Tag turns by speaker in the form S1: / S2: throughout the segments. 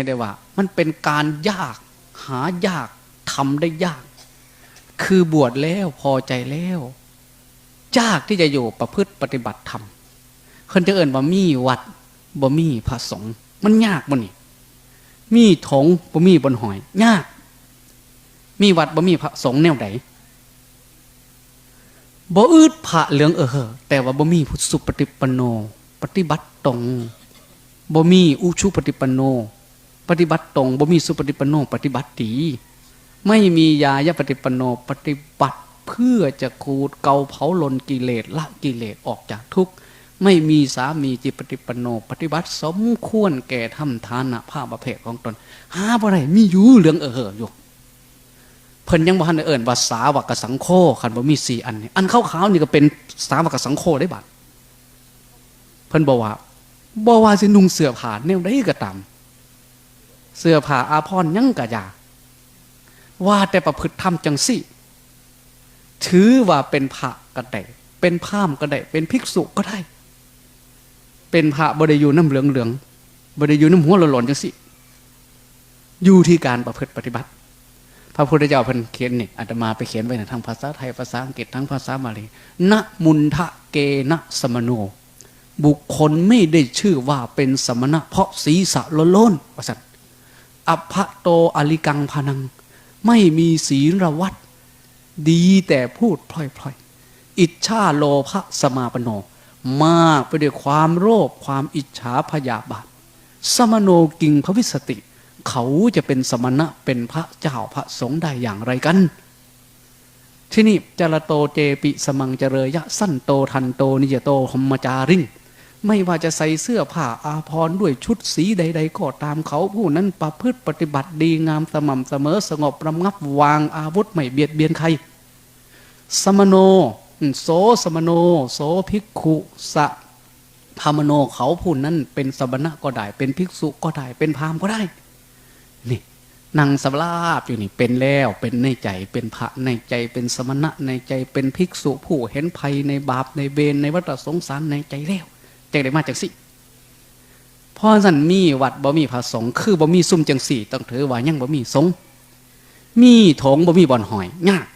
S1: ห็นได้ว่า มันเป็นการยาก หายากทำได้ยาก คือบวชแล้วพอใจแล้วยากที่จะอยู่ประพฤติปฏิบัติธรรมคนจะเอ่นว่ามีวัดบ่มีพระสงฆ์มันยากบ่นี่มีถงบ่มีบนหอย ยาก มีวัดบ่มีพระสงฆ์แนวใดบ่อืดพระเหลืองเออแต่ว่าบ่มีพุทธสุปฏิปันโน ปฏิบัติตรงบ่มีอุชุปฏิปันโน ปฏิบัติตรงบ่มีสุปฏิปันโนปฏิบัติดีไม่มียายะปฏิปันโนปฏิบัติเพื่อจะขูดเกาเผาลนกิเลสละกิเลสออกจากทุกข์ไม่มีสามีจิตปฏิปันโน ปฏิบัติสมควรแก่ทำทานะภาพประเภทของตนหาบ่ได้มีอยู่เหลืองเออเอยู่เพิ่นยังบ่ทันเอิ้นว่าสาวกสังโฆคันบ่มีสี่อันนี่อันขาวๆนี่ก็เป็นสาวกสังโฆได้บัดเพิ่นบอกว่าบ่ว่าสินุ่งเสื้อผ้าแนวใดก็ตาม เสื้อผ้าอาภรยังก็อย่าว่าแต่ประพฤติธรรมจังซี่ถือว่าเป็นพระก็ได้เป็นพามก็ได้เป็นภิกษุก็ได้ เป็นพระบ่ได้อยู่น้ำเหลืองๆบ่ได้อยู่น้ำหัวหล่นๆจังซี่อยู่ที่การประพฤติปฏิบัติ พระพุทธเจ้าเพิ่นเขียนนี่อาตมาไปเขียนไว้นะทั้งภาษาไทยภาษาอังกฤษทั้งภาษาบาลีนะมุนทะเกนะสมโน บุคคลไม่ได้ชื่อว่าเป็นสมณะเพราะศีรษะโล้นๆว่าสัต อภะโตอลิกังพนัง ไม่มีศีลวัตดีแต่พูดพล่อยๆ อิจฉาโลภะสมาปโน มากไปด้วยความโลภความอิจฉาพยาบาท สมโนกิงพระวิสติ เขาจะเป็นสมณะเป็นพระเจ้าพระสงฆ์ได้อย่างไรกัน ที่นี่จรโตเจปิสมังเจเรยะสั้นโตทันโตนิยโตหมจาริง ไม่ว่าจะใส่เสื้อผ้าอาภรณ์ด้วยชุดสีใด ๆ ก็ตามเขาผู้นั้นประพฤติปฏิบัติดีงามสม่ำเสมอสงบระงับวางอาวุธไม่เบียดเบียนใคร สมโน โสสมโน โสภิกขุสะพามโนเขาผู้นั้นเป็นสมณะก็ได้ เป็นภิกษุก็ได้ เป็นพราหมณ์ก็ได้ นี่นั่งสำลาบอยู่นี่เป็นแล้วเป็นในใจเป็นพระในใจเป็นสมณะในใจเป็นภิกษุผู้เห็นภัยในบาปในเบนในวัฏสงสารในใจแล้ว ใจได้มาจากสิพราะสันมีวัดบ่มีพระสงฆ์คือบ่มีซุ่มจังสี่ต้องถือว่ายังบ่มีสงฆ์มีถงบ่มีบ่อนหอยยาก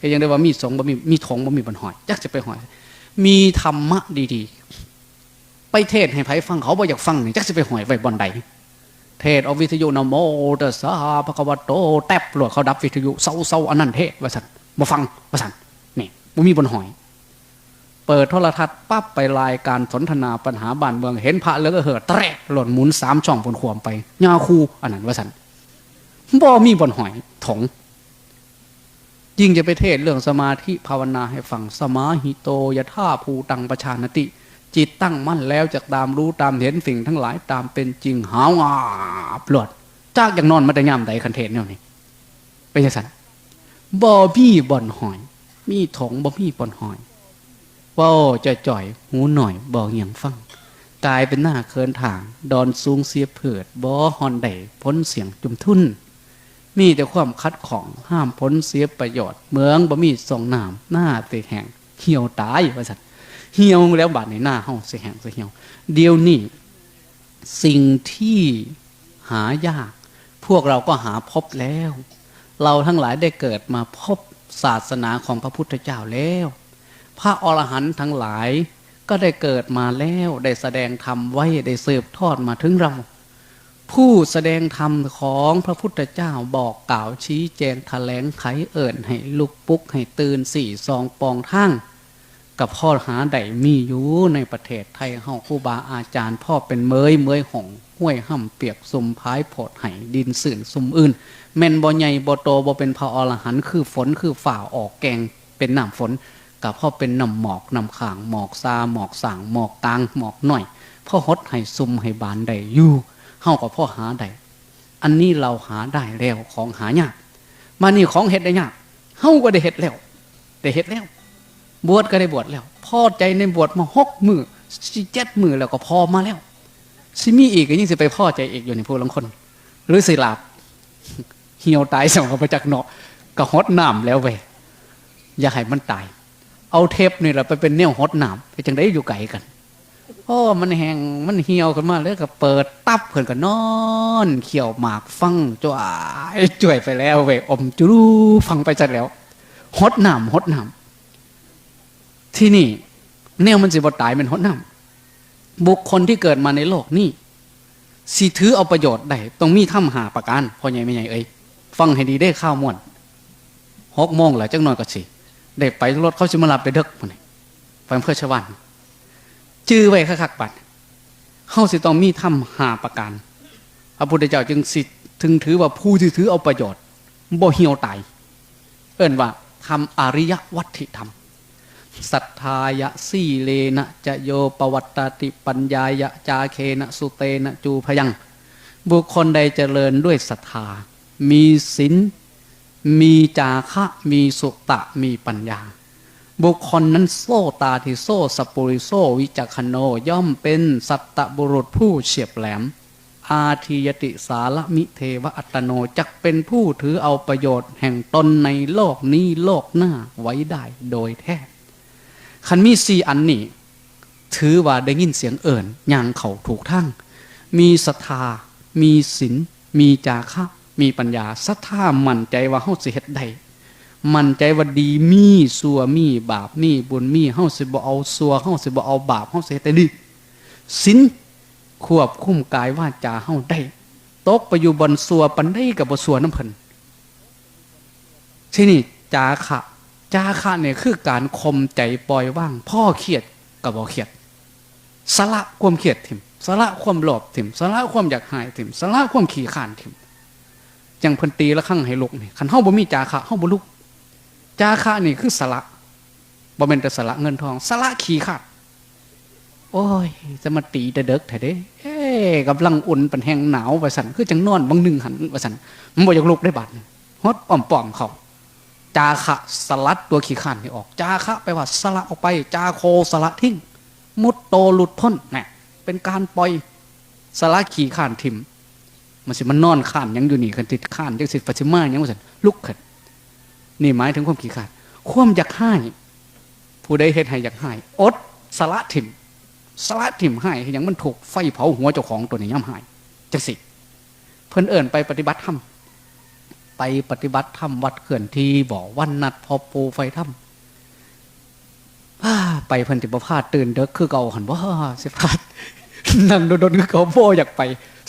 S1: ก็ยังได้ว่ามีสงฆ์บ่มีมีถงบ่มีบ่อนหอยยักจะไปหอย มีธรรมะดีๆ ไปเทศให้ไผฟังเขาบ่อยากฟังนี่จักจะไปหอยไว้บ่อนใดเทศเอาวิทยุนโมตัสสะภะควะโตแทบหลวดเขาดับวิทยุเศร้าๆอันนั้นเทศวาสันมาฟังวาสันนี่บ่มีบนหอย เปิดโทรทัศน์ปั๊บไปรายการสนทนาปัญหาบ้านเมือง เห็นพระเลือก็เหิดแตรหล่นหมุนสามช่องบนขวมไปยาคูอันนั้นว่าสันบ่มีบนหอยถง ยิ่งจะไปเทศเรื่องสมาธิภาวนาให้ฟังสมาหิโตยะท่าภูตังประชานติ จิตตั้งมั่นแล้วจะตามรู้ตามเห็นสิ่งทั้งหลายตามเป็นจริงหาวอาบหลดจากอย่างนอนมาแต่ย่ำใดคันเทศเนี่ยนี่เป็นยังไงบ่มีบ่อนหอย มีถงบ่มีบ่อนหอย ว่าจะจ่อยหูหน่อยบอกอย่างฟังกลายเป็นหน้าเคินทาง ดอนสูงเสียเผิดบ่ฮอนไดพ้นเสียงจุมทุนมีแต่ความคัดของห้ามพ้นเสียประโยชน์ เมืองบ่มีสองนามหน้าเตแห่งเหี่ยวตายว่าสัตว์เหี่ยวแล้วบาดในหน้าห้องเสียแห่งเสียเหี่ยว เดียวนี้สิ่งที่หายาก พวกเราก็หาพบแล้ว เราทั้งหลายได้เกิดมาพบศาสนาของพระพุทธเจ้าแล้ว พระอรหันต์ทั้งหลายก็ได้เกิดมาแล้วได้แสดงธรรมไว้ได้สืบทอดมาถึงเรา ผู้แสดงธรรมของพระพุทธเจ้าบอกกล่าวชี้แจงแถลงไขเอิญให้ลุกปุกให้ตื่นสี่ซองปองทั้งกับพ่อหาใดมีอยู่ในประเทศไทยเฮาครูบาอาจารย์ พ่อเป็นเมยเมยห่องห้วยห่ำเปียกซุมพายโผดไห้ดินสื่นซุมอื่นแม่นบ่ใหญ่บ่โตบ่เป็นพระอรหันต์คือฝนคือฝ่าออกแกงเป็นน้ำฝน กับพ่อเป็นน้ำหมอกน้ำขางหมอกซาหมอกสางหมอกกลางหมอกหน่อยพ่อฮดให้ซุ่มให้บานใดอยู่เฮากับพ่อหาใดอันนี้เราหาได้แล้วของหายากมานี่ของเห็ดได้ยากเฮาก็ได้เห็ดแล้วได้เห็ดแล้ว บวชก็ได้บวชแล้วพ่อใจในบวชมาหกมือสิเจ็ดมือแล้วก็พอมาแล้วสิมีอีกก็ยิ่งสิไปพ่อใจอีกอยู่ในผู้ลังคน หรือสิหลับเหี่ยวตายส่งเขาไปจากเนาะก็ฮดน้ำแล้วเว้ยอย่าให้มันตาย เอาเทปนี่แหละไปเป็นเนี่ยวฮดน้ำไปจังได้อยู่ไกลกันโอ้มันแห้งมันเหี่ยวขึ้นมาเลยก็เปิดตับเพิ่อนก็นอน เขี่ยวหมากฟังจ้วยจ่วยไปแล้วเวอมจุรูฟังไปจัดแล้วหดน้ำหดน้ำที่นี่แนวมันสิบตายเป็นหดน้ำบุคคลที่เกิดมาในโลกนี่สิถือเอาประโยชน์ได้ต้องมีถ้ำหาประการพ่อใหญ่ไม่ใหญ่เอ้ยฟังให้ดีได้ข้าวม่วนหกโมงแล้วจักหน่อยก็สิ ได้ไปรถเขาสิมารับได้เด็กมื้อนี้ไปเพื่อชาวบ้านจื้อไว้คักๆบัดเฮาสิต้องมีธรรมหาประการพระพุทธเจ้าจึงสิถึงถือว่าผู้ที่ถือเอาประโยชน์บ่เหี่ยวตายเอิ้นว่าทำอริยวัตถิธรรมสัทธายะสีเลนะจะโยปวัตตติปัญญายะจาเคนะสุเตนะจูพยัง บุคคลใดเจริญด้วยศรัทธา มีศีล มีจาคะ มีสุตะ มีปัญญา บุคคลนั้นโซตาทิโซสปุริโซวิจักขโนย่อมเป็นสัตตบุรุษผู้เฉียบแหลม อาทิยติสารมิเทวอัตโนจักเป็นผู้ถือเอาประโยชน์แห่งตนในโลกนี้โลกหน้าไว้ได้โดยแท้คันมีสี่อันนี้ถือว่าได้ยินเสียงเอิ่นอย่างเขาถูกทั้งมีศรัทธา มีศีลมีจาคะ มีปัญญาศรัทธามั่นใจว่าเฮาสิเฮ็ดได้มั่นใจว่าดีมีสัวมีบาปมีบุญมีเฮาสิบ่เอาสัวเฮาสิบ่เอาบาปเฮาสิเฮ็ดได้ดีศีลควบคุมกายวาจาเฮาได้ตกไปอยู่บนสัวปันได้กับบ่สัวน้ำเพิ่นที่นี่จาคะจาคะเนี่ยคือการคมใจปล่อยว่าง พ่อเครียดกับบ่เครียดสละความเครียดถิ่มสละความโลภถิ่มสละความอยากหายถิ่มสละความขี้ขานถิ่ม จังเพิ่นตีละครั้งให้ลุกนี่คันเฮาบ่มีจาคะเฮาบ่ลุกจาคะนี่คือสละบ่แม่นแต่สละเงินทองสละขี้ขาดโอ้ยจะมาตีแต่เด็กแท้เด้เอ้กำลังอุ่นเป็นแห้งหนาวว่าซั่นคือจังนอนบางหนึ่งหันว่าซั่นมันบ่อยากลุกได้บาดนี่ฮดป้อมๆเขาจาคะสลัดตัวขี้ขานนี่ออก จาคะแปว่าสละออกไป จาโคสละทิ้งมุดโตหลุดพ้นนี่เป็นการปล่อยสละขี้ขานทิม มันสิมันนอนข้านยังอยู่นี่คันติดข้านจังสิฟัชิมายังว่าซั่นลุกขึ้นนี่หมายถึงความขี้ขาดความอยากให้ผู้ใดเฮ็ดให้อยากให้อดสละถิ่มสละถิ่มให้ให้หยังมันถูกไฟเผาหัวเจ้าของตัวนี้ย่ำหายจังสิเพิ่นเอิ่นไปปฏิบัติธรรมไปปฏิบัติธรรมวัดเขื่อนทีบอวันนัดพอปูไฟธรรมอ้าไปเพิ่นติบพาดตื่นเด็กคือเก่าหันว่าสิพลาด นั่งโดนๆคือเก่าโบอยากไป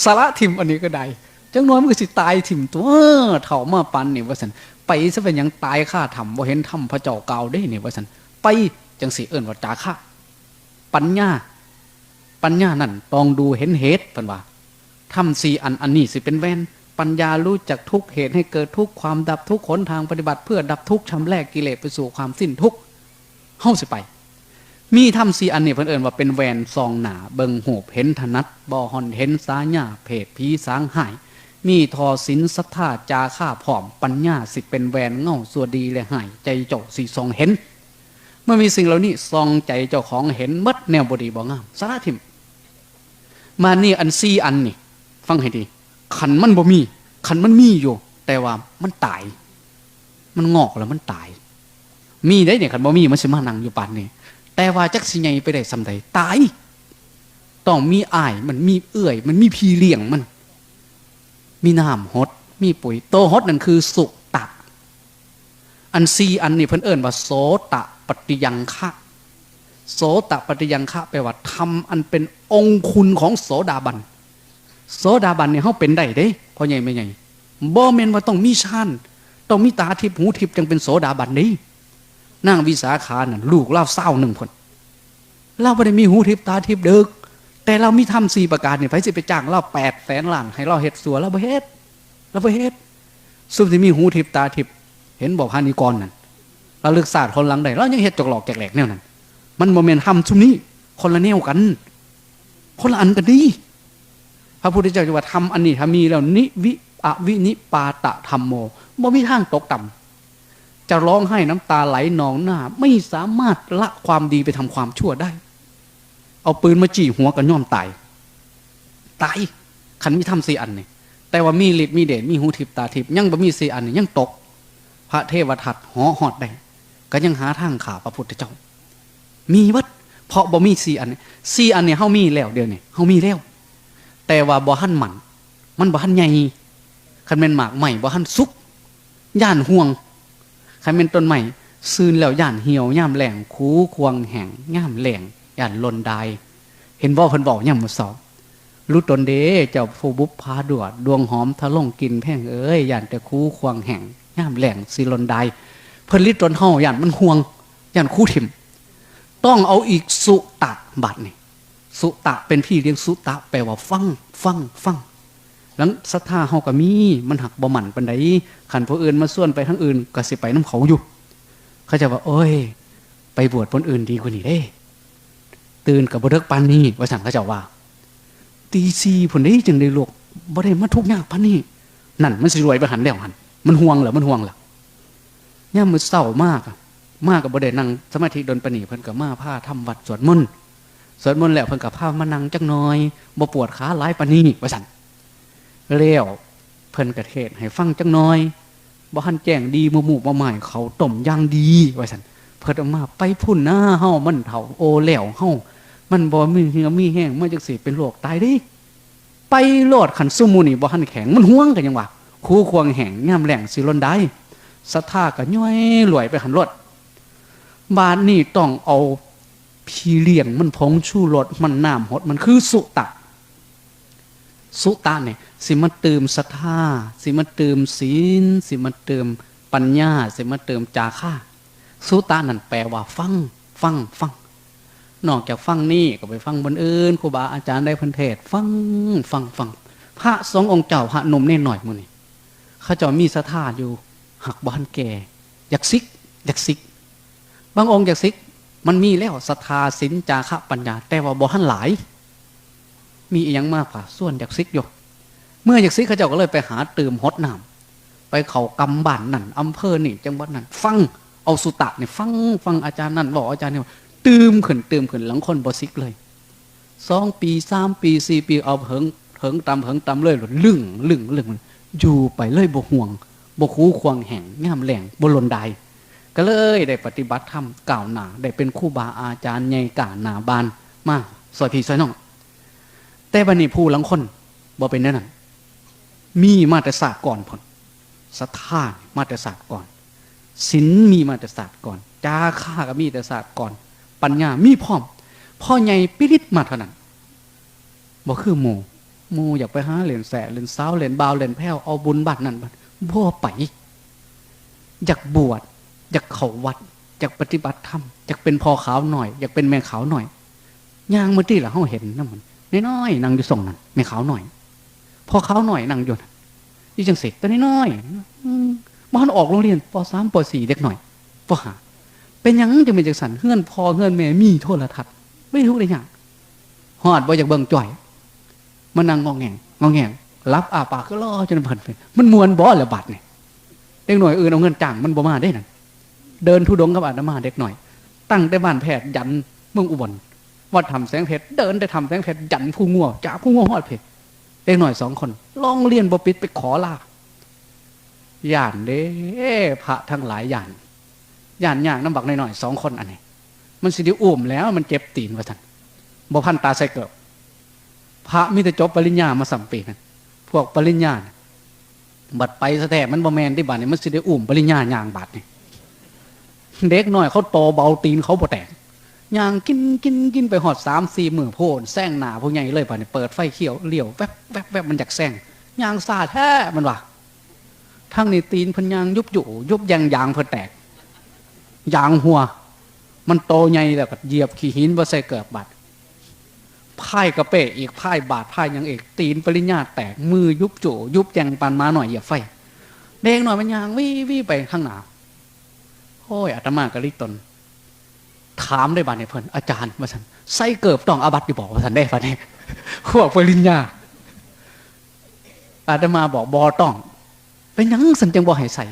S1: สละถิ่มอันนี้ก็ได้จังน้อยมันก็สิตายถิ่มตัวเถ่ามาปันนี่ว่าสันไปซะเป็นยังตายข้าทำว่าเห็นทำพระเจ้าเก่าได้นี่ว่าสันไปจังสีเอิญว่าจาค่าปัญญา ปัญญานั่นต้องดูเห็นเหตุเพิ่นว่าทำสี่อันอันนี้สิเป็นแว่นปัญญารู้จักทุกเหตุให้เกิดทุกความดับทุกขนทางปฏิบัติ เพื่อดับทุกชำแรกกิเลสไปสู่ความสิ้นทุกเฮ้าสิไป มีทำสีอันเนี่ยเพิ่นเอิญว่าเป็นแวนซองหนาเบิงหูบเห็นถนัดบอหอนเห็นสาญาเพศผีสางหาย มีทอสินสัทธาจาค่าผอมปัญญาสิเป็นแวนเง่าสัวดีและหาย ใจเจ้าสีซองเห็น เมื่อมีสิ่งเหล่านี้ซองใจเจ้าของเห็นมัดแนวบดีบ่งามสาระทิม มานี่อันซีอันนี่ฟังให้ดี ขันมันบ่มีขันมันมีอยู่ แต่ว่ามันตาย มันงอกแล้วมันตาย มีได้เนี่ยขันบ่มีมันสิมานั่งอยู่ป่านนี้ แต่ว่าจักสิไงไปได้สำใดตาย ต้องมีอายมันมีเอื่อย มันมีพีเลี้ยงมัน มีน้ำฮดมีปุ๋ย โตฮดนั่นคือสุกตะ อันซีอันนี่เพิ่นเอิ้นว่าโสตะปฏิยังคะโสตะปฏิยังคะแปลว่าทำอันเป็นองคุณของโสดาบัน โสดาบันเนี่ยเขาเป็นได้เด้พ่อใหญ่ไม่ใหญ่บ่แมนว่าต้องมีชานต้องมีตาทิพย์หูทิพย์จึงเป็นโสดาบันนี้ นางวิสาขานั่นลูกเล่าเศร้าหนึ่งคนเราไม่ได้มีหูทิพตาทิพเดึก แต่เรามีทำสี่ประการเนี่ยไปสิไปจ้างเราแปดแสนล้านให้เราเฮ็ดสัวเราบ่เฮ็ดเราบ่เฮ็ดซุ่มที่มีหูทิพตาทิพเห็นบอกพานิกรนั่นเราเลือกศาสตร์คนหลังใดเรายังเฮ็ดจกหลอกแกแหลกแนวนั้น มันโมเมนต์ทำซุ่มนี้ คนละแนวกัน คนละอันกันดีพระพุทธเจ้าจะว่าทำอันนี้ถ้ามีแล้วนิวิอวินิปาตะธรรมโมบ่มีทางตกต่ำ จะร้องไห้น้ำตาไหลนองหน้า ไม่สามารถละความดีไปทำความชั่วได้ เอาปืนมาจี้หัวกันย่อมตาย ตายขันมีทำสี่อันเนี่ยแต่ว่ามีฤทธิ์มีเดชมีหูทิพตาทิพยังบ่มีสี่อันเนี่ยยังตก พระเทวทัตหอหอดได้ก็ยังหาทางขาพระพุทธเจ้า มีวัดเพราะบ่มีสี่อันนี้สี่อันเนี้เฮามีแล้วเดี๋ยวนี้เฮามีแล้ว แต่ว่าบ่หันหมันมันบ่หันใหญ่คันแม่นหมากใหม่บ่หันสุกย่านห่วง คันแม่นต้นใหม่ซืนแล้วย่านเหี่ยวย่ามแหลงคูควงแห้งย่ามแหลงย่านลนดายเห็นบ่เพิ่นบอกย่ามมือเช้ารู้ตนเด้เจ้าผู้บุพพาดวด ดวงหอมทะลงกินแพ่งเอ้ยย่านแต่คูควงแห้งย่ามแหลงสิลนดายเพิ่นลิตนเฮาย่านมันห่วงย่านคู่ถิ่ม ต้องเอาอีกสุตะบัตรนี่สุตะเป็นพี่เลี้ยงสุตะแปลว่าฟัง ฟัง ฟัง แล้วศรัทธาเฮาก็มี มันหักบ่หมันปานใดขันผู้อื่นมาส่วนไปทั้งอื่นก็สิไปน้ำเขาอยู่ เขาจะว่า โอ้ย ไปบวชคนอื่นดีกว่านี้เด้ ตื่นกับบ่เลิกปานนี้ว่าสั่งเขาเจ้าว่า ตีซีผลนี้จึงได้ลูกบ่ได้มาทุกยากปานนี้ นั่นมันสิรวยไปหันแล้วหัน มันห่วงเหรอมันห่วงเหรอย่ามือเศร้ามากมากกับบไดนั่งสมาธิดนปนีเพิ่นกับมาผ้าทำวัดสวดมนต์สวดมนต์แล้วเพิ่นกับผ้ามานั่งจักน้อยบ่ปวดขาหลายปานนี้ว่าสั่น เลี้ยวเพิ่นกระเทศให้ฟังจักหน้อยบ่หันแจ้งดีมะมูมาใหม่เขาต้มย่างดีไว่าสั่นเพิ่นเอามาไปพุ่นหน้าเฮามันเฒ่าโอแล้วเฮามันบ่มีเหือมีแห้งมันจักสิเป็นโรคตายดิไปโลดขันซุมูนี่บ่หันแข็งมันห่วงกันยังวะคู่ควงแห้งย่ำแหล่งสิลนได้ศรัทธาก็ย่อยรวยไปหันรถบาทนี่ต้องเอาพีเลี้ยงมันพงชูรสมันน้ำหดมันคือสุตะ สุตะเนี่ยสิมาเติมศรัทธาสิมาเติมศีล สิมาเติมปัญญา สิมาเติมจาค่าสุตะนั่นแปลว่าฟัง ฟังฟัง นอกจากฟังนี่ก็ไปฟังบนอื่นครูบาอาจารย์ได้พันเทศ ฟังฟังฟัง พระสององค์เจ้าพระนมเน่หน่อยมือนี่ข้าเจ้ามีศรัทธาอยู่ หักบ้านแก่อยากซิกอยากซิก บางองค์อยากซิก มันมีแล้วศรัทธาสินจาคะปัญญา แต่ว่าบ่ทันหลาย มีอีกอย่างมากกว่าส่วนอยากซิกอยู่ เมื่ออยากซิกเขาเจ้าก็เลยไปหาเติมฮดน้ำไปเขากำบันนั่นอำเภอนี่จังหวัดนั่นฟังเอาสุตะเนี่ยฟังฟังอาจารย์นั่นบอกอาจารย์เนี่ยตืมขึ้นตืมขึ้นหลังคนบ่ซิกเลยสองปีสามปีสี่ปีเอาเหิงเหิงตำเหิงตำเลยหลุดลึ่งลึ่งลึ่งอยู่ไปเลยบ่ห่วงบ่คูควงแห่งง่ามแหลงบ่ลนใดก็เลยได้ปฏิบัติธรรมก่าวหนาได้เป็นคู่บาอาจารย์ใหญ่กาหนาบานมาสอยพี่สอยน้อง แต่บันนี้ผู้หลังคนบ่เป็นแน่นั้นมีมาตรศาสตร์ก่อนผลศรัทธามาตรศาสตร์ก่อนศีลมีมาตรศาสตร์ก่อนจาค่าก็มีแต่ศาสตร์ก่อน ปัญญามีพร้อมพ่อใหญ่ปิริตมาเท่านั้นบ่คือหมูหมูอยากไปหาเหรียญแสเหรียญเสาเหรียญบาวเหรียญแพ้วเอาบุญบัตรนั่นบัตรบ่ไปอยากบวชอยากเขาวัดอยากปฏิบัติธรรมอยากเป็นพ่อขาวหน่อย อยากเป็นแม่ขาวหน่อยย่างเมื่อที่ละเขาเห็นนั่นมัน น้อยๆนั่งอยู่ส่งนั่นแม่ขาวหน่อย พอขาวหน่อยนั่งอยู่นี่จังสิตัวน้อยๆมันออกโรงเรียนปสามปสี่เด็กหน่อยปหาเป็นยังจะเป็นจังสันเฮือนพอเฮือนแม่มีโทรทัศน์ไม่รู้เลยอย่างหอดบ่อยากเบิ่งจ่อย มันนั่งงองแงงงองแงงรับอาปากก็ล่อจนเพิ่นเป็นมันมวนบ่หรือบัดเนี่ยเด็กหน่อยอื่นเอาเงินจ้างมันบ่มาได้นั่นเดินทุดงกับอาตมาเด็กหน่อย ตั้งแต่บ้านแพทย์ยันเมืองอุบล วัดทำแสงเพชรเดินได้ทำแสงเพชรยันผู้งัวจ่าผู้งัวหอดเพชรเด็กหน่อยสองคนลองเรียนบปิดไปขอลาย่านเด้พระทั้งหลายย่านย่านย่างน้ำบักหน่อยๆสองคนอันนี้ มันสิดิอุ้มแล้วมันเจ็บตีนว่าท่านบ่พันตาใส่เกิบพระมิตรจบปริญญามาสัมปีนั้นพวกปริญญาบัดไปสแท้มันบ่แมนที่บาดนี่มันสิได้อุ้มปริญญาย่างบาดนี่เด็กน้อยเขาโตเบาตีนเขาบ่แตก ย่างกินกินกินไปหอดสามสี่หมือโพนแซงหนาพวกใหญ่เลยบาดนี่ยเปิดไฟเขียวเลี้ยวแวบแวบแวบมันจากแซงย่างซาแท้มันว่ะทั้งในตีนพันยางยุบอยู่ยุบยางยางเพิ่นแตกยางหัว มันโตใหญ่แล้วก็เหยียบขี้หินบ่าใส่เกิดบาดพ่ายกระเปะอีกพ่ายบาดพ่ายยังเอกตีนปริญญาแตกมือยุบโจยุบแจงปันมาหน่อยอย่าไฟเด็กหน่อยมันยางวิวิไปข้างหนาโอ้ยอาตมากะลิตน ถามได้บ้าดในเพิ่นอาจารย์ว่าสันไส้เกิบต้องอาบัตอยู่บอกว่าสันได้ปะเนี่ยขวบปริญญาอาตมาบอกบอต้องเป็นยังสันจังบอให้ใส่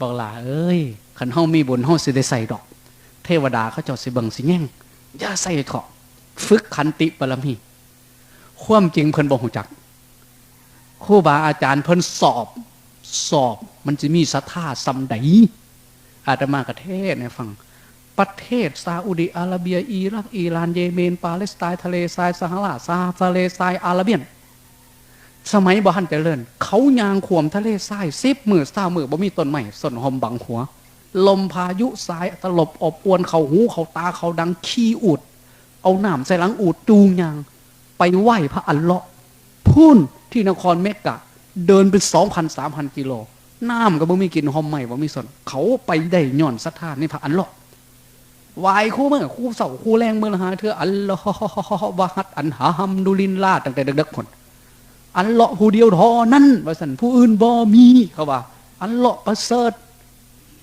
S1: บอกลาเอ้ยขันเฮามีบุญเฮาสิได้ใส่ดอก เทวดาเขาจ้าสิบิงสิแง่งอย่าใส่เถาะฝึกขันติปรมีความจริงเพิ่นบอกหูจักครูบาอาจารย์เพิ่นสอบ สอบมันจะมีศรัทธาซำใดอาตมากระเทศในฟัง ประเทศซาอุดิอาระเบียอิรักอิหร่านเยเมน ปาเลสไตน์ทะเลทรายซาฮาราซาทะเลทรายอาระเบียน สมัยบ่ฮันเจริญ เขายางขวมทะเลทรายซิบมือซามือบ่มีต้นไม้ส่วนหอมบังหัว ลมพายุสายตลบอบอวนเขาหูเขาตาเขาดังขี้อูดเอาหนามใส่หลังอูดจูงยาง ไปไหว้พระอัลเลาะห์พุ่นที่นครเมกะ เดินเป็นสองพันสามพันกิโลน้ำก็บ่มีกินหอมใหม่บ่มีสนเขาไปได้ย่อนศรัทธาในพระอัลเลาะห์ วายคู่เมื่อคู่เสาคู่แรงเมื่อละหาเธออัลลอฮ์วะฮัดอันหาฮัมดุลินลาตั้งแต่เด็กๆคนอัลเลาะผู้เดียวทอนั้นว่าสันผู้อื่นบ่มีเขาว่า อัลเลาะประเสริฐ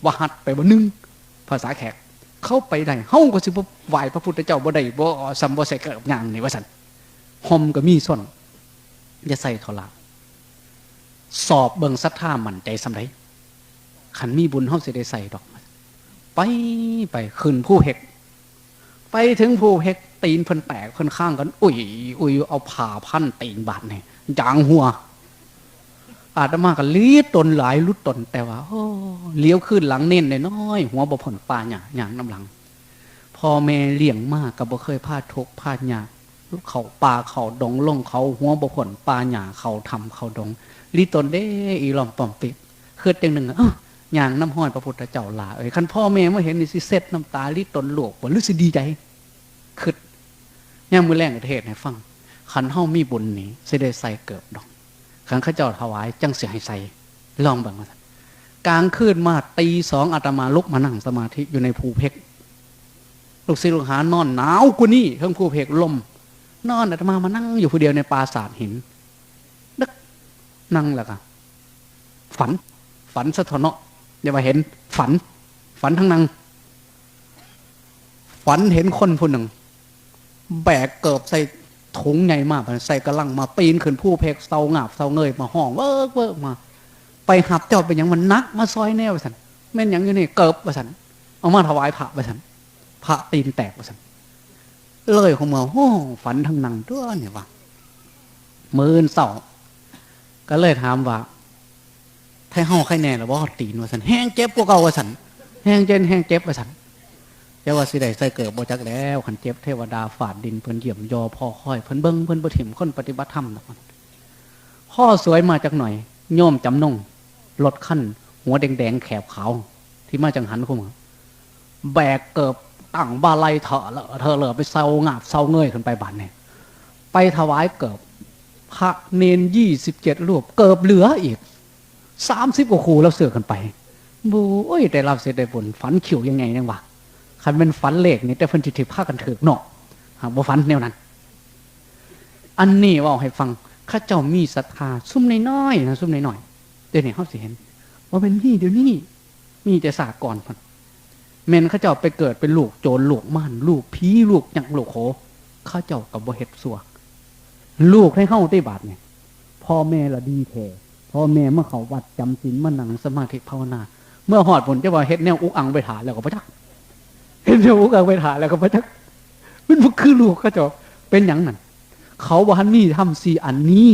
S1: วะฮัดไปบ่หนึงภาษาแขกเข้าไปได้เฮ้าก็สิบ่ไหวพระพุทธเจ้าบ่ได้บ่ซัมบ่ใส่กับหยังนี่ว่าสันหอมก็มีส่วนอย่าใส่เทาละสอบเบิ่งศรัทธามันใจสำไรขันมีบุญเฮาสิได้ใส่ดอก ไปไปขึ้นผู้เฮกไปถึงผู้เฮกตีนเพิ่นแตกเพิ่นข้างกัน อุ้ยอุ้ยเอาผ่าพันตีนบาดเนี่ยจางหัว อาตมาก็เลี้ยตนหลายลุดตนแต่ว่าโอ้เลี้ยวขึ้นหลังเน้นน้อยหัวบ่ผลปลาหยาหยางน้ำหลังพ่อแม่เลี้ยงมากก็บ่เคยพลาดทุกพลาดยากเขาป่าเขาดงลงเขาหัวบ่ผลปลาหยาเขาทำเขาดงลีตนเด้อีหลอมปอมปิดคือจังหนึ่งอะ อ้อยางน้ำห้อยพระพุทธเจ้าหลาเอ้ยคันพ่อแม่เมื่อเห็นนี่สิเซ็ดน้ำตาลีตนหลวกบ่รู้สึกดีใจคือย่ามมือแรงประเทศให้ฟังคันเฮามีบุญนี่สิได้ใส่เกิบดอกขังข้าเจ้าถวายจังเสียให้ใส่ลองบิ่งมาสันกลางคืนมาตีสองอาตมาลุกมานั่งสมาธิอยู่ในภูเพกลูกศิษย์ลูกหานอนหนาวกูนี่เครื่องภูเพกลม นอนอาตมามานั่งอยู่ผู้เดียวในปราสาทหินนึกนั่งแล้วก็ฝันฝันสะท้อนเนาะ อย่ามาเห็นฝัน ฝันทั้งนั่งฝันเห็นคนผู้หนึ่ง แบกเกิบใส่ถุงใหญ่มากใส่กระลังมาปีนขึ้นผู้เพกเสาหงาบเสาเงยมาห้องเวิร์กเวิร์กมา ไปหับเจ้าเป็นอย่างมันนัก มาซอยแนวสันแม่นอย่างอยู่นี่เกิบว่าสันเอามาถวายพระว่าสันพระตีนแตกว่าสันเลยของเมือโอ้ฝันทั้งนังตัวยเนี่ยวะมือนเสาก็เลยถามว่า ไทยห้องใครแน่หรือว่าตีนว่าสันแห้งเจ็บกว่าเก่าว่าสันแห้งเจนแห้งเจ็บว่าสันเจ้าว่าสิได้ใส่เกิดบ่จักแล้วขันเจ็บเทวดาฝาดดินเพิ่นเยี่ยมยอพ่อค่อยเพิ่นเบิ้งเพิ่นบ่ถิ่มคนปฏิบัติธรรมนะมันพ่อสวยมาจากหน่อยโยมจำนงรถขั้น หัวแดงๆแขบขาวที่มาจังหันคุมแบกเกิบตั้งบาลัยเถอะเลอะเธอเลอะไปเซางาบเซาเงยขึ้นไปบันเนี่ยไปถวายเกิบพระเนนยี่สิบเจ็ดรูปเกิบเหลืออีก สามสิบกว่าครูแล้วเสือกันไปบูโอ้ยได้รับเสด็จบุญฝันขิวยังไงเนี่ยวะคันเป็นฝันเลขนี่แต่เพิ่นจิตผ้ากันถือเนาะหาบ่ฝันแนวนั้น อันนี้ว่าให้ฟังข้าเจ้ามีศรัทธาซุ่มน้อยๆนะซุ่มน้อยๆเดี๋ยวนี้เขาสิเห็น ว่าเป็นมีเดี๋ยวนี้มีแต่สากรพันแม่นข้าเจ้าไปเกิดเป็นลูกโจรลูกม่านลูกผีลูกหยังลูกโขข้าเจ้ากับบ่เฮ็ดสัวลูกให้เข้าได้บาทเนี่ยพ่อแม่ละดีแท้ พ่อแม่เมื่อเขาวัดจำศีลมานั่งสมาธิภาวนา เมื่อหอดผลจะว่าเฮ็ดแนวอุกอังไปถาแล้วก็พระจักเห็นเจ้าอุกอังไปถาแล้วก็พระจักมันคือลูกเขาเจ้าเป็นอย่างนั้นเขาบอกฮันนี่ทำสี่อันนี้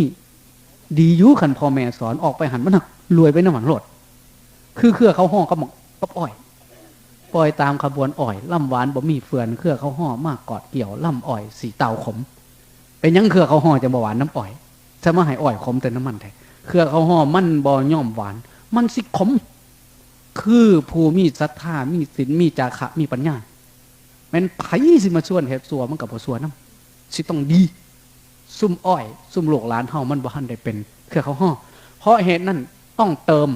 S1: ดียุขันพ่อแม่สอนออกไปหันมันน่ะรวยไปน้ำหมันโลดคือเครือเขาห่อกับหมอกกับอ้อย ปล่อยตามขบวนอ้อยล่ำหวานบ่มีเฟือนเครือเขาห่อมากกอดเกี่ยวล่ำอ้อยสีเตาขม เป็นยังเครือเขาห่อจะบ่หวานน้ำอ้อยจะมาให้อ้อยขมแต่น้ำมันแท้ เครือเขาห่อมันบ่ย่อมหวาน มันสิขม คือผู้มีศรัทธามีศีลมีจาคะมีปัญญาแม่นไผสิมาชวนเฮ็ดสัวมันกับบ่สัวน้ำสิต้องดี ซุ่มอ้อย ซุ่มโลกหลานเฮามันบ่ทันได้เป็น เครือเขาห่อเพราะเหตุนั้นต้องเติม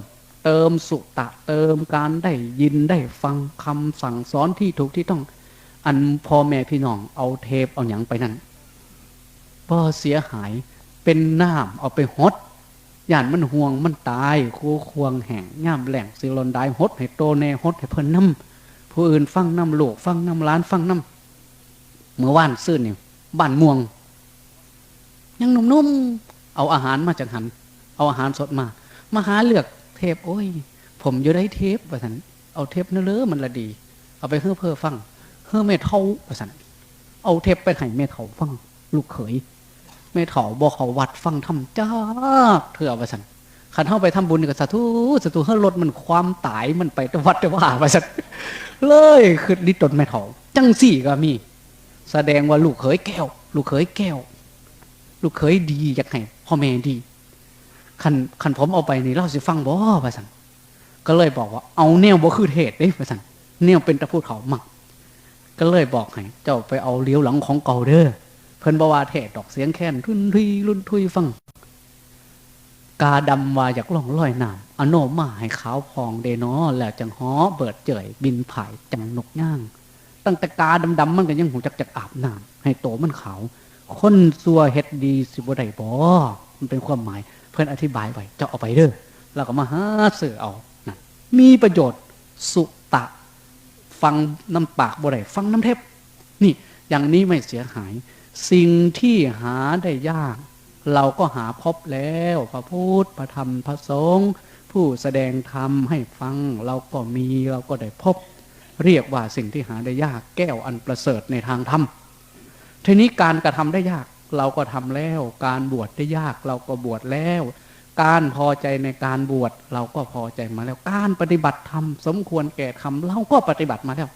S1: เติมสุตะเติมการได้ยินได้ฟังคำสั่งสอนที่ถูกที่ต้อง อันพ่อแม่พี่น้องเอาเทปเอาหยังไปนั่นบ่เสียหายเป็นน้ำเอาไปหด ย่านมันห่วงมันตายคูควงแห่งย่ามแหล่งสิลอนได้หดให้โตแน่หดให้เพิ่นน้ำผู้อื่นฟังน้ำโลกฟังน้ำร้านฟังน้ำเมื่อว่านซื่นนี่บ้านม่วง ยังนุ่มๆเอาอาหารมาจากหัน เอาอาหารสดมา มาหาเลือกเทปโอ้ย ผมอยู่ได้เทปว่าสันเอาเทปเนื้อเลอมันละดี เอาไปเฮือเพื่อฟังเฮือเมทาว่าสันเอาเทปไปให้เมทาฟัง ลูกเขย เมทาบอกเขาวัดฟังทำจ้าเถื่อว่าสันขันเข้าไปทำบุญนี่ก็สาธุสาธุเฮ้รถมันความตายมันไปแต่วัดแต่ว่าไปสัตเลยคือดิตนไม่เถาจังสี่ก็มี แสดงว่าลูกเขยแก้ว ลูกเขยแก้ว ลูกเขยดีอยากให้พ่อแม่ดีขันขันผมเอาไปนี่เล่าสิฟังบ่ไปสันก็เลยบอกว่าเอาแนวบ่คือเทศเด้ไปสันแนวเป็นตะพูดเขามักก็เลยบอกให้เจ้าไปเอาเลี้ยวหลังของเก่าเด้อ เพิ่นบว่าเทศดอกเสียงแค้นรุนทุยรุนทุยฟัง กาดำว่าอยากล่องลอยน้ำอโนมาให้ขาวพองเดนอแล้วจังฮ้อเบิดเจยบินผายจังนกย่าง ตั้งแต่กาดำๆมันก็ยังหูจักจักอาบน้ำให้โตมันขาว คนซัวเฮ็ดดีสิบได้บ่มันเป็นความหมาย เพื่อนอธิบายไว้เจ้าเอาไปเด้อแล้วก็มาหาเสือเอานะมีประโยชน์สุตะ ฟังน้ำปากบ่ได้ฟังน้ำเทปนี่อย่างนี้ไม่เสียหาย สิ่งที่หาได้ยาก เราก็หาพบแล้วพระพุทธพระธรรมพระสงฆ์ผู้แสดงธรรมให้ฟังเราก็มีเราก็ได้พบ เรียกว่าสิ่งที่หาได้ยากแก้วอันประเสริฐในทางธรรมทีนี้การกระทำได้ยากเราก็ทำแล้ว การบวชได้ยากเราก็บวชแล้ว การพอใจในการบวชเราก็พอใจมาแล้ว การปฏิบัติธรรมสมควรแก่ธรรมเราก็ปฏิบัติมาแล้ว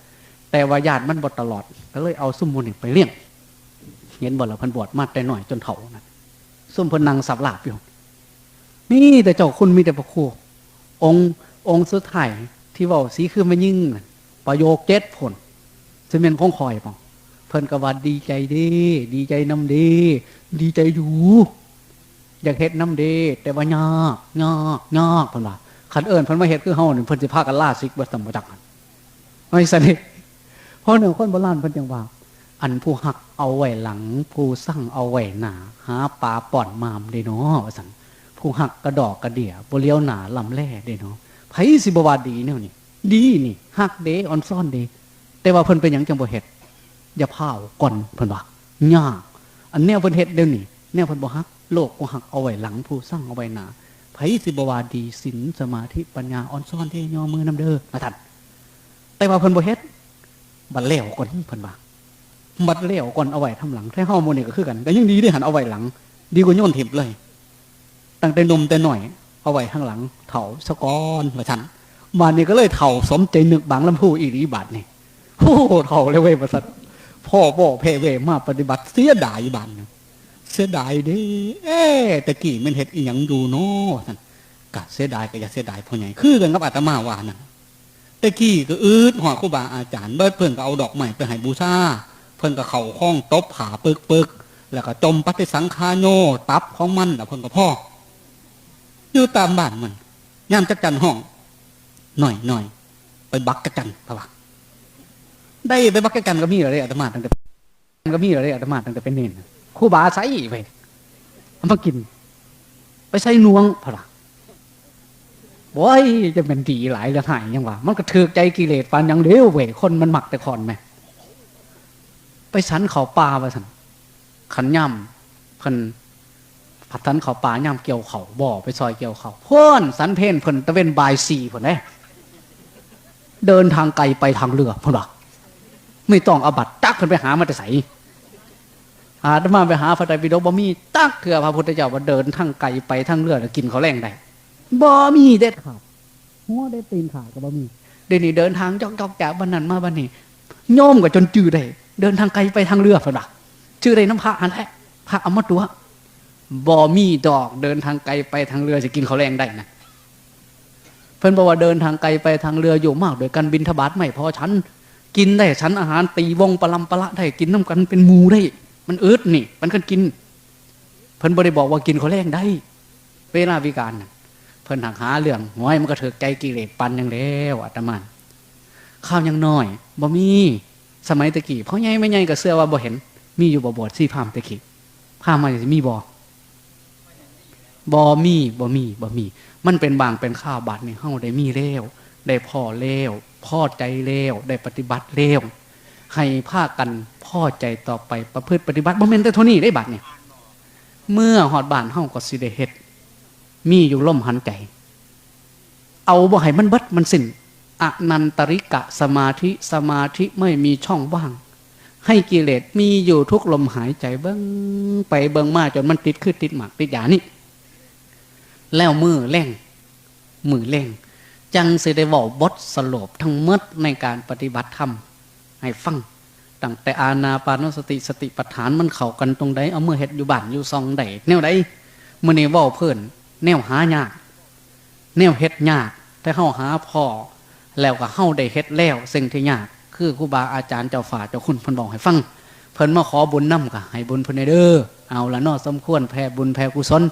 S1: แต่ว่าญาติมันบวชตลอดก็เลยเอาซุ่มมูนี่ไปเลี้ยง เห็นบวชแล้วพันบวชมาแต่หน่อยจนเถ่านะซุ่มพนังสับหลาบอยู่นี่แต่เจ้าคุณมีแต่พระครูองค์องค์สุดท้ายที่ว่าสีคือไม่ยิ่งประโยคเจ็ดผลจะเป็นของคอยปองเพิ่นกว่าดีใจดี ดีใจน้ำดี ดีใจอยู่ อยากเฮ็ดน้ำเดแต่ว่ายากยากยากเพิ่นว่าขันเอิญเพิ่นมาเฮ็ดคือเฮานี่เพิ่นสิพากันล่าสิกบ่สมบ่จักกันไม่สนิทเพราะหนึ่งคนโบราณเพิ่นจังว่า อันผู้หักเอาไว้หลัง ผู้สั่งเอาไว้หนาหาปลาป่อนมามเด้เนาะว่าซั่นผู้หักกระดอกกระเดี่ยบเลี้ยวหนาลำแล่เด้เนาะไผสิบวาดีแนวนี้ดีนี่หักเด้ออนซ่อนเดแต่ว่าเพิ่นเป็นหยังจังบ่เฮ็ดอย่าพาวก่อนเพิ่นว่ายากอันแนวเพิ่นเฮ็ดเดี๋ยวนี้แนวเพิ่นบ่ฮักโลกก็หักเอาไว้หลังผู้สร้างเอาไว้หนาไผสิบวาดีศีลสมาธิปัญญาอ่อนซ่อนที่ยอมือนำเด้อมาทันแต่ว่าเพิ่นบ่เฮ็ดบัดเลี้ยวก่อนเพิ่นว่า บัดเลี้ยวก่อนเอาไว้ทำหลังแท้เฮาโมนี่ก็คือกันก็ยังดีได้หันเอาไว้หลัง ดีกว่าโยนถิ่มเลย ตั้งแต่นมแต่หน่อย เอาไว้ข้างหลัง เถาสะกอนมาทันมานี่ก็เลยเถาสมใจนึกบางลำพูอีรีบาทนี่โอ้โหเถาเลยเว้ยประสัทพ่อบอกเพเวมาปฏิบัติเสียดายบานเสียดายเด้เอ๊ตะกี้มันเห็ดอีหยังอยู่เนาะท่านกะเสียดายก็อย่าเสียดายพ่อใหญ่คือกันกับอาตมาว่านั่นตะกี้ก็อืดหัวครูบาอาจารย์เบิดเพิ่อนก็เอาดอกไม้ไปให้บูชา เพิ่นก็เข่าข้องตบผาปึกปึกแล้วก็จมปฏิสังคาโนตับของมันแล้วเพิ่นก็พ่ออยู่ตามบ้านมันย่ามจักจันห้องหน่อยหน่อยไปบักกะจันพะวะได้ไปบักกะจันก็มีเหรอเด้อาตมาตั้งแต่ก็มีเหรอเด้อาตมาตั้งแต่เป็นเนนคู่บาใส่ไปเอามากิน ไปใส่นวงพะละโอ้ยจะเป็นดีหลายเรื่องหายยังวะมันก็ถือใจกิเลสปานยังเดียวเว้ยคนมันหมักแต่คอนไหม ไปสันเขาปลาไปสันขันย่ำเพิ่นผัดสันเขาปลาย่ำเกี่ยวเขาบ่อไปซอยเกี่ยวเขาเพื่อนสันเพนเพิ่นตะเวนบายสี่เพิ่นได้เดินทางไกลไปทางเรือเพิ่นว่าไม่ต้องเอาบัตรตักเพิ่นไปหามาแต่ใสอาตมาไปหาพระไตรปิฎกบ่มีตักเถื่อพระพุทธเจ้าว่าเดินทั้งไก่ไปทั้งเรือแล้วกินเขาวแรงได้บ่มีเด็ดขาดหัวได้ตีนขาดก็บ่มีเดี๋ยวนี้เดินทางจอกจอกจากบันนั้นมาบันนี้โยมก็จนจือได้ เดินทางไกลไปทางเรือฝรั่งจือได้น้ำพระอันแหละพระอมตัวบ่มีดอกเดินทางไกลไปทางเรือจะกินเขาวแรงได้นะเพิ่อนบอกว่าเดินทางไกลไปทางเรืออยู่มากโดยการบินทบาทไม่พอชั้นกินได้ชั้นอาหารตีวงปลำปละได้กินน้ำกันเป็นมูได้ มันอืดนี่ มันก็กิน เพิ่อนบ่ได้บอกว่ากินเขาวแรงได้ เวลาวิการนะเพิ่อนหักหาเรื่องหวยมันก็เถิกใจกิเลสปันอยังแล้วอาตมาข้าวยังน้อยบ่มี สมัยตะกี้เพราะไงไม่ไงก็เสื้อว่าบ่เห็น มีอยู่บ่บวชซี่พามตะกี้พามมาจะมีบ่บ่มีบ่มีบ่มี มันเป็นบางเป็นข้าวบาดนี่เฮาได้มีแล้วได้พ่อแล้วพ่อใจแล้วได้ปฏิบัติแล้วให้ภาคกันพ่อใจต่อไปประพฤติปฏิบัติบ่แม่นแต่เท่านี้ได้บัดเนี่ยเมื่อหอดบานเฮาก็สิได้เฮ็ดมีอยู่ล่มหันใจ เอาบ่ให้มันเบิดมันสิ้น อนันตริกะสมาธิสมาธิไม่มีช่องว่าง ให้กิเลสมีอยู่ทุกลมหายใจเบิ้งไปเบิ้งมาจนมันติดคือติดหมากติดยานี่แล้วมือแร่งมือแร่งจังสิได้เว้าบทสลบทั้งหมดในการปฏิบัติธรรม ให้ฟังตั้งแต่อาณาปานสติสติปัฏฐานมันเข้ากันตรงใดเอามือเฮ็ดอยู่บ้านอยู่ซองใดแนวใดมื้อนี้เว้าเพิ่อนแนวหายาก แนวเฮ็ดยากแต่เฮาหาพอ แล้วก็เฮาได้เฮ็ดแล้วสิ่งที่ยากคือครูบาอาจารย์เจ้าฝ่าเจ้าคุณเพิ่นบอกให้ฟังเพิ่นมาขอบุญน้ำก็ให้บุญเพิ่นได้เด้อเอาละนาะสมควรแผ่บุญแผ่กุศล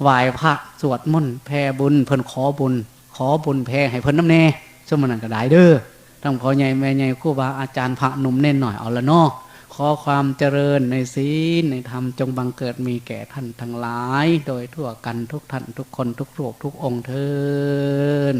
S1: ไหว้พระสวดมนต์แผ่บุญเพิ่นขอบุญ ขอบุญแผ่ให้เพิ่นน้ำแน่สมนันก็ได้เด้อทั้งพ่อใหญ่แม่ใหญ่ครูบาอาจารย์พระหนุ่มเน้นหน่อยเอาละนาะขอความเจริญในศีลในธรรมจงบังเกิดมีแก่ท่านทั้งหลาย โดยทั่วกันทุกท่านทุกคนทุกรูปทุกองค์เทิน